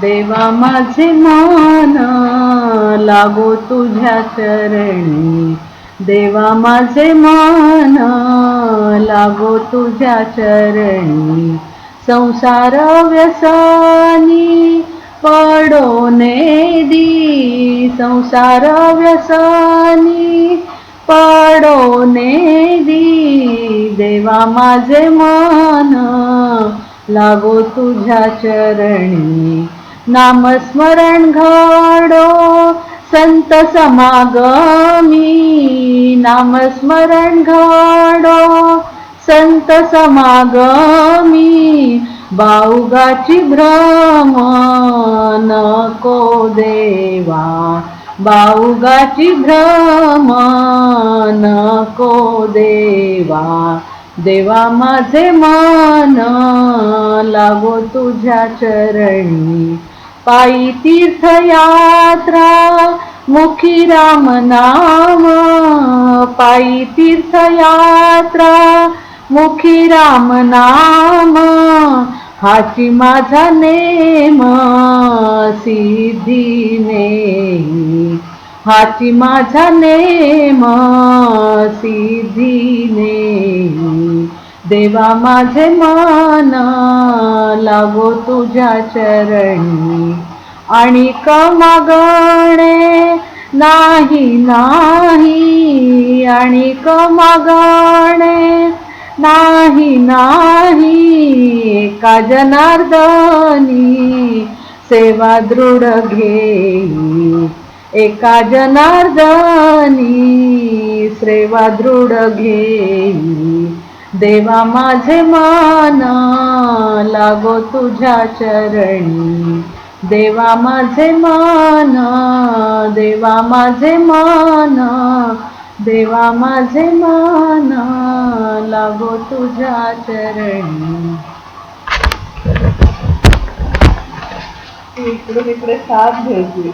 देवा माझे मान लागो तुझ्या चरणी. देवा माझे मान लागो तुझ्या चरणी. संसार व्यसनी पडोने दी. संसार व्यसनी पडोने दी. देवा माझे मान लागो तुझ्या चरणी. नामस्मरण घडो संत समागमी. नामस्मरण घडो संत समागमी. बाऊगाची भ्रम नको देवा. बाऊगाची भ्रम नको देवा. देवा माझे मान लागो तुझ्या चरणी. पायी तीर्थयात्रा मुखी राम नाम. पायी तीर्थयात्रा मुखी राम नाम. हाची माझा नेम सिद्धीने हाची माझा नेम सिद्धीने देवा माझे मान लागो तुझ्या चरणी. आणि मागणे? नाही नाही. आणि मागणे? नाही नाही. का जनार्दनी? सेवा दृढ घेई. एका जनार्दनी सेवा दृढ घेई. देवा माझे माना लागो तुझ्या चरणी. देवा माझे मान देवा माझे माना देवा माझे माना लागो तुझ्या चरणी. इकडून इकडे साथ घ्यायची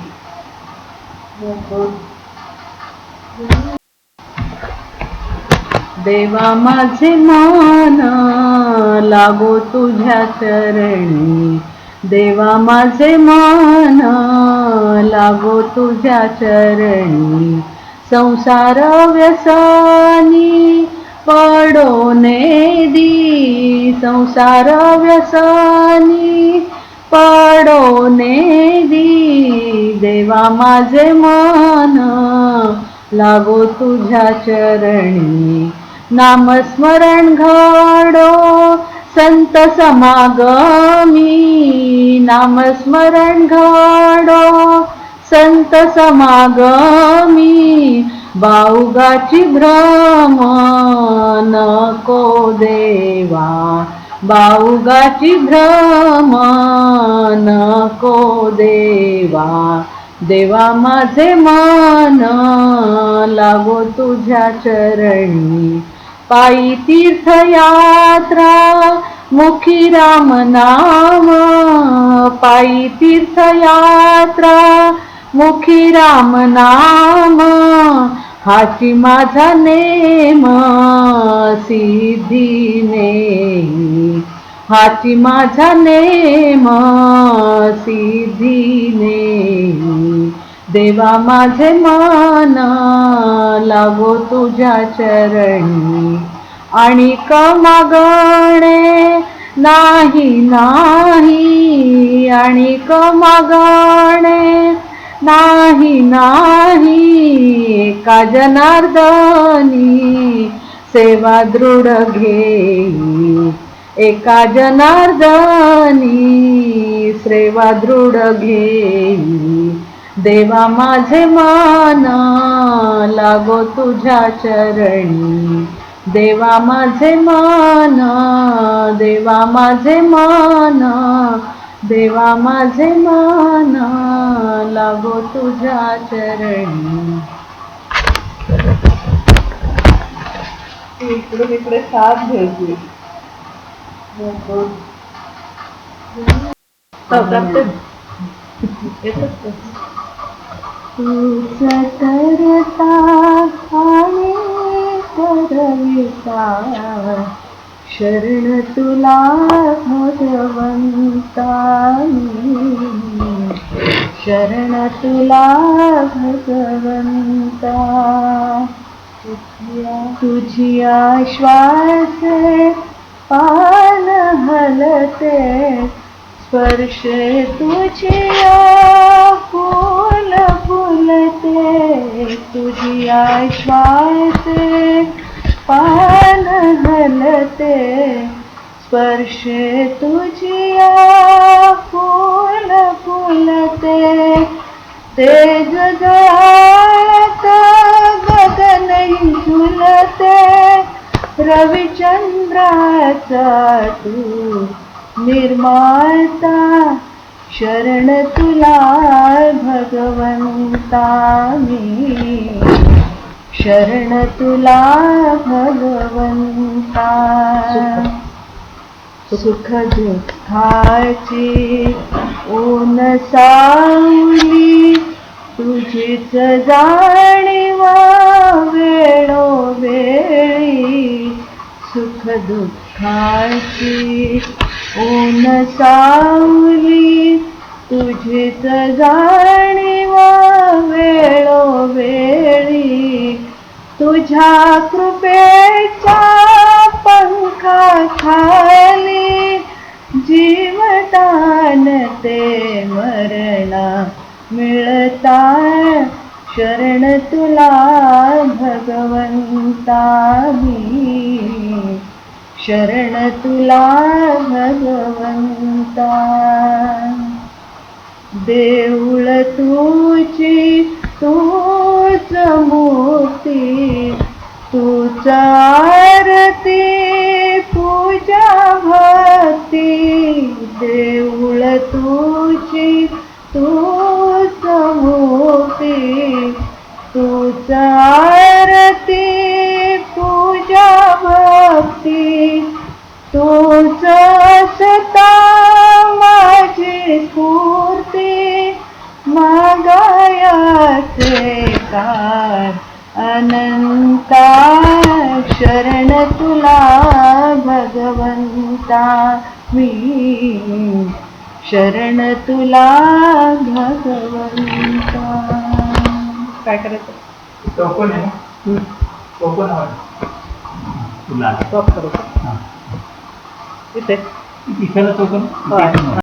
देवा माझे मान लागो तुझ्या चरणी. देवा माझे मान लागो तुझ्या चरणी. संसार व्यसनी पडोने दी. संसार व्यसनी पडोने दी. देवा माझे मान लागो तुझ्या चरणी. नामस्मरण घडो संत समागमी. नामस्मरण घडो संत समागमी. बाऊगाची भ्रम नको देवा. बाऊगाची भ्रम नको देवा. देवा माझे मान लागो तुझ्या चरणी. पायी तीर्थयात्रा मुखी राम नाम. पायी तीर्थयात्रा मुखी राम नाम. हाची माझा नेम सिद्धीने हाची माझा नेम सिद्धीने देवा माझे माना लागो तुझ्या चरणी. आणि मागणे नाही नाही. आणि मागणे नाही नाही. का जनार्दनी सेवा दृढ घेई. एका जनार्दनी सेवा दृढ घेई. देवा माझे मान लागो तुझ्या चरणी. देवा माझे मान देवा माझे मान देवा माझे मान लागो तुझ्या चरणी. इकडून इकडे साथ घ्यायची तूच करता आणि करविता शरण तुला भगवंता शरण तुला भगवंता तुझिया श्वास पान हलते स्पर्श तुझिया फूल फुलते आई श्वासे पान हलते. स्पर्शे तुझी फूल फुलते. तेज गळत गगनही झुलते. रविचंद्राचा तू निर्माता शरण तुला भगवंता मी शरण तुला भगवंता. सुख दुःखाची ऊन सावली. तुझीच जाणीवा वेळोवेळी सुख दुःखाची ऊन सावली तुझीच जाणीवा वेळोवेळी तुझ्या कृपेच्या पंखा खाली जीवदान ते मरणा मिळता. शरण तुला भगवंता मी शरण तुला भगवंता देऊळ तुझी तूच मूर्ती तूच आरती पूजा भक्ती. देऊळ तुझी तूच मूर्ती तूच मागायाचे काय अनंता शरण तुला भगवंता मी. शरण तुला भगवंता. काय करायचं? टोकन आहे ना? टोकन हवं तुला करू. इथे. होय.